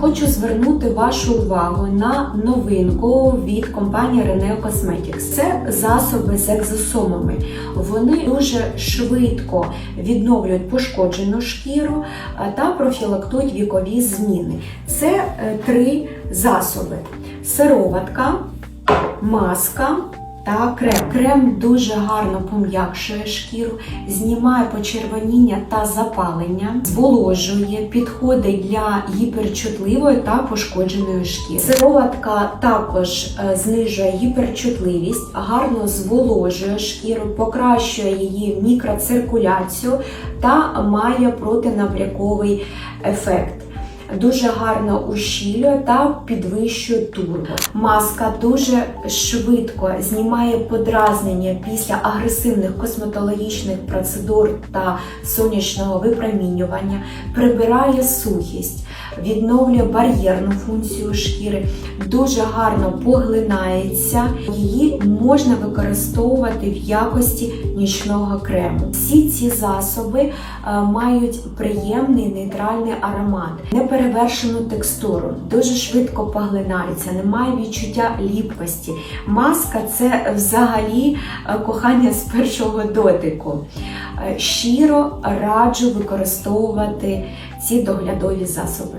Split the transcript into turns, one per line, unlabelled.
Хочу звернути вашу увагу на новинку від компанії Reneo Cosmetics. Це засоби з екзосомами. Вони дуже швидко відновлюють пошкоджену шкіру та профілактують вікові зміни. Це е, три засоби: сироватка, маска. Та крем. Крем дуже гарно пом'якшує шкіру, знімає почервоніння та запалення, зволожує, підходить для гіперчутливої та пошкодженої шкіри. Сироватка також е, знижує гіперчутливість, гарно зволожує шкіру, покращує її мікроциркуляцію та має протинапряковий ефект дуже гарно ущільнює та підвищує турбо. Маска дуже швидко знімає подразнення після агресивних косметологічних процедур та сонячного випромінювання, прибирає сухість, відновлює бар'єрну функцію шкіри, дуже гарно поглинається. Її можна використовувати в якості нічного крему. Всі ці засоби е, мають приємний нейтральний аромат, неперевершену текстуру, дуже швидко поглинається, немає відчуття ліпкості. Маска це взагалі е, кохання з першого дотику. Е, Щиро раджу використовувати ці доглядові засоби.